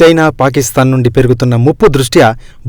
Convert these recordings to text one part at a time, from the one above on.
China Pakistan నుండి పెరుగుతున్న ముప్పు దృష్ట్యా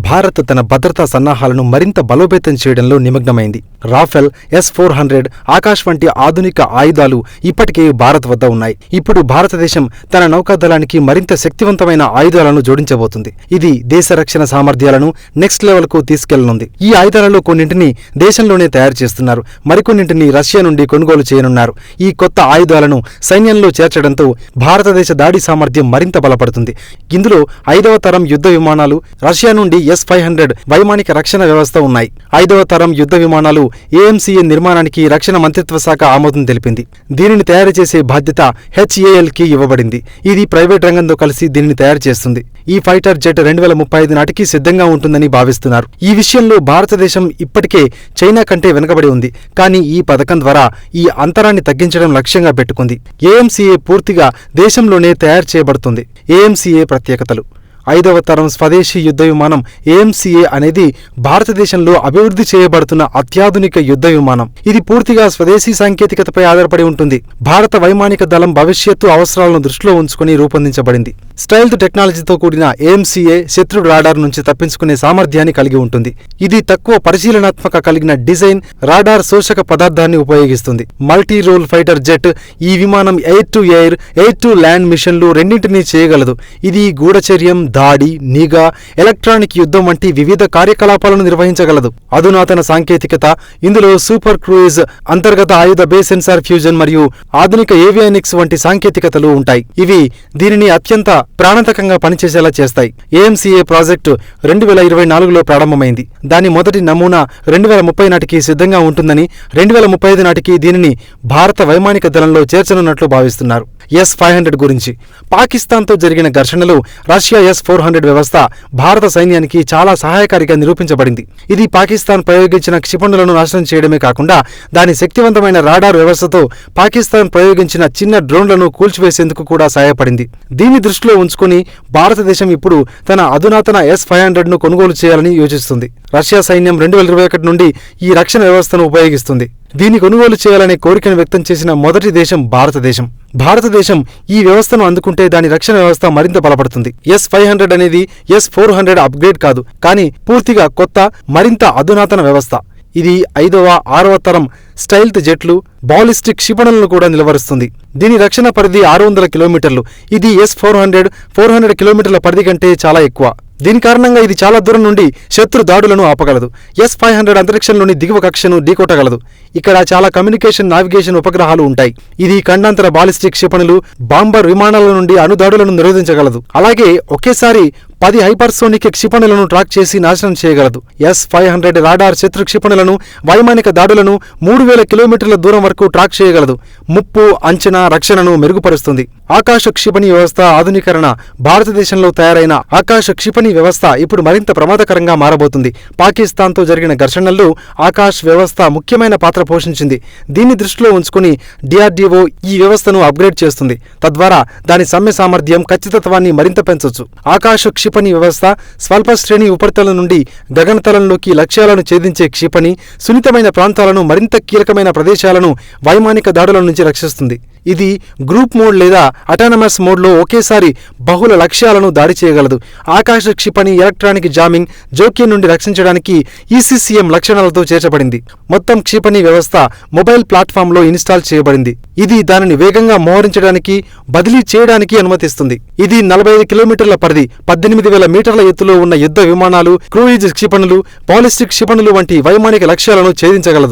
భారత్ తన భద్రతా సన్నాహాలను మరింత బలోపేతం చేయడంలో నిమగ్నమైంది. Rafale S four hundred Akash వంటి ఆధునిక ఆయుధాలు ఇప్పటికే భారత్ వద్ద ఉన్నాయి. ఇప్పుడు భారతదేశం తన నౌకాదళానికి మరింత శక్తివంతమైన ఆయుధాలను జోడించబోతుంది. ఇది దేశ రక్షణ సామర్థ్యాలను నెక్స్ట్ లెవెల్కు తీసుకెళ్ళనుంది. ఈ ఆయుధాలలో కొన్నింటిని దేశంలోనే తయారు చేస్తున్నారు. మరికొన్నింటిని రష్యా నుండి కొనుగోలు చేయనున్నారు. ఈ కొత్త ఆయుధాలను సైన్యంలో చేర్చడంతో భారతదేశ దాడి సామర్థ్యం మరింత బలపడుతుంది. ఇందులో ఐదవ తరం యుద్ధ విమానాలు రష్యా నుండి ఎస్ ఫైవ్ హండ్రెడ్ వైమానిక రక్షణ వ్యవస్థ ఉన్నాయి. ఐదవ తరం యుద్ధ విమానాలు ఏఎంసీఏ నిర్మాణానికి రక్షణ మంత్రిత్వ శాఖ ఆమోదం తెలిపింది. దీనిని తయారు చేసే బాధ్యత హెచ్ఏఎల్కి ఇవ్వబడింది. ఇది ప్రైవేట్ రంగంతో కలిసి దీనిని తయారు చేస్తుంది. ఈ ఫైటర్ జెట్ రెండు వేల ముప్పై ఐదు నాటికి సిద్ధంగా ఉంటుందని భావిస్తున్నారు. ఈ విషయంలో భారతదేశం ఇప్పటికే చైనా కంటే వెనుకబడి ఉంది. కానీ ఈ పథకం ద్వారా ఈ అంతరాన్ని తగ్గించడం లక్ష్యంగా పెట్టుకుంది. ఏఎంసీఏ పూర్తిగా దేశంలోనే తయారు చేయబడుతుంది. ఏఎంసీఏ ప్రత్యేకతలు. ఐదవ తరం స్వదేశీ యుద్ధ విమానం ఏఎంసీఏ అనేది భారతదేశంలో అభివృద్ధి చేయబడుతున్న అత్యాధునిక యుద్ధ విమానం. ఇది పూర్తిగా స్వదేశీ సాంకేతికతపై ఆధారపడి ఉంటుంది. భారత వైమానిక దళం భవిష్యత్తు అవసరాలను దృష్టిలో ఉంచుకుని రూపొందించబడింది. స్టైల్త్ టెక్నాలజీతో కూడిన ఏఎంసీఏ శత్రు రాడార్ నుంచి తప్పించుకునే సామర్థ్యాన్ని కలిగి ఉంటుంది. ఇది తక్కువ పరిశీలనాత్మక కలిగిన డిజైన్ రాడార్ శోషక పదార్థాన్ని ఉపయోగిస్తుంది. మల్టీ రోల్ ఫైటర్ జెట్ ఈ విమానం air to air air to land మిషన్లు రెండింటినీ చేయగలదు. ఇది గూఢచర్యం దాడి నిఘా ఎలక్ట్రానిక్ యుద్ధం వంటి వివిధ కార్యకలాపాలను నిర్వహించగలదు. అధునాతన సాంకేతికత ఇందులో సూపర్ క్రూయిజ్ అంతర్గత ఆయుధ బే సెన్సార్ ఫ్యూజన్ మరియు ఆధునిక ఏవియానిక్స్ వంటి సాంకేతికతలు ఉంటాయి. ఇవి దీనిని అత్యంత ప్రాణాంతకంగా పనిచేసేలా చేస్తాయి. ఏఎంసీఏ ప్రాజెక్టు రెండు వేల ఇరవై నాలుగులో ప్రారంభమైంది. దాని మొదటి నమూనా రెండు వేల ముప్పై నాటికి సిద్ధంగా ఉంటుందని రెండు వేల ముప్పై ఐదు నాటికి దీనిని భారత వైమానిక దళంలో చేర్చనున్నట్లు భావిస్తున్నారు. ఎస్ ఫైవ్ హండ్రెడ్ గురించి. పాకిస్తాన్తో జరిగిన ఘర్షణలో రష్యా ఎస్ ఫోర్ హండ్రెడ్ వ్యవస్థ భారత సైన్యానికి చాలా సహాయకారిగా నిరూపించబడింది. ఇది పాకిస్తాన్ ప్రయోగించిన క్షిపణులను నాశనం చేయడమే కాకుండా దాని శక్తివంతమైన రాడార్ వ్యవస్థతో పాకిస్తాన్ ప్రయోగించిన చిన్న డ్రోన్లను కూల్చివేసేందుకు కూడా సహాయపడింది. దీన్ని దృష్టిలో ఉంచుకుని భారతదేశం ఇప్పుడు తన అధునాతన ఎస్ ఫైవ్ హండ్రెడ్ను కొనుగోలు చేయాలని యోచిస్తుంది. రష్యా సైన్యం రెండు వేల ఇరవై ఒకటి నుండి ఈ రక్షణ వ్యవస్థను ఉపయోగిస్తుంది. దీన్ని కొనుగోలు చేయాలనే కోరికను వ్యక్తం చేసిన మొదటి దేశం భారతదేశం. భారతదేశం ఈ వ్యవస్థను అందుకుంటే దాని రక్షణ వ్యవస్థ మరింత బలపడుతుంది. ఎస్ ఫైవ్ హండ్రెడ్ అనేది ఎస్ ఫోర్ హండ్రెడ్ అప్గ్రేడ్ కాదు కానీ పూర్తిగా కొత్త మరింత అధునాతన వ్యవస్థ. ఇది ఐదవ ఆరవ తరం స్టైల్త్ జెట్లు బాలిస్టిక్ క్షిపణులను కూడా నిలవరుస్తుంది. దీని రక్షణ పరిధి ఆరు వందల కిలోమీటర్లు. ఇది S four hundred four hundred కిలోమీటర్ల పరిధి కంటే చాలా ఎక్కువ. దీని కారణంగా ఇది చాలా దూరం నుండి శత్రు దాడులను ఆపగలదు. ఎస్ ఫైవ్ హండ్రెడ్ అంతరిక్షంలోని దిగువ కక్షను ఢీకొట్టగలదు. ఇక్కడ చాలా కమ్యూనికేషన్ నావిగేషన్ ఉపగ్రహాలు ఉంటాయి. ఇది ఖండాంతర బాలిస్టిక్ క్షిపణులు బాంబర్ విమానాల నుండి అణుదాడులను నిరోధించగలదు. అలాగే ఒకేసారి పది హైపర్సోనిక్ క్షిపణులను ట్రాక్ చేసి నాశనం చేయగలదు. ఎస్ ఫైవ్ హండ్రెడ్ రాడార్ శత్రు క్షిపణులను వైమానిక దాడులను మూడు వేల కిలోమీటర్ల దూరం వరకు ట్రాక్ చేయగలదు. ముప్పు అంచనా రక్షణను మెరుగుపరుస్తుంది. ఆకాశ క్షిపణి వ్యవస్థ ఆధునీకరణ భారతదేశంలో తయారైన ఆకాశ క్షిపణి వ్యవస్థ ఇప్పుడు మరింత ప్రమాదకరంగా మారబోతుంది. పాకిస్తాన్తో జరిగిన ఘర్షణల్లో ఆకాశ్ వ్యవస్థ ముఖ్యమైన పాత్ర పోషించింది. దీన్ని దృష్టిలో ఉంచుకుని డిఆర్డీఓ ఈ వ్యవస్థను అప్గ్రేడ్ చేస్తుంది. తద్వారా దాని సమ్మె సామర్థ్యం ఖచ్చితత్వాన్ని మరింత పెంచొచ్చు. ఆకాశ క్షిపణి వ్యవస్థ స్వల్ప శ్రేణి ఉపరితలం నుండి గగనతలంలోకి లక్ష్యాలను ఛేదించే క్షిపణి సున్నితమైన ప్రాంతాలను మరింత కీలకమైన ప్రదేశాలను వైమానిక దాడుల నుంచి రక్షిస్తుంది. ఇది గ్రూప్ మోడ్ లేదా అటానమస్ మోడ్లో ఒకేసారి బహుళ లక్ష్యాలను దాడి చేయగలదు. ఆకాశ క్షిపణి ఎలక్ట్రానిక్ జామింగ్ జోక్యం నుండి రక్షించడానికి ఈసీసీఎం లక్షణాలతో చేర్చబడింది. మొత్తం క్షిపణి వ్యవస్థ మొబైల్ ప్లాట్ఫామ్లో ఇన్స్టాల్ చేయబడింది. ఇది దానిని వేగంగా మోహరించడానికి బదిలీ చేయడానికి అనుమతిస్తుంది. ఇది నలభై ఐదు కిలోమీటర్ల పరిధి పద్దెనిమిది వేల మీటర్ల ఎత్తులో ఉన్న యుద్ధ విమానాలు క్రూయిజ్ క్షిపణులు పాలిస్టిక్ క్షిపణులు వంటి వైమానిక లక్ష్యాలను ఛేదించగలదు.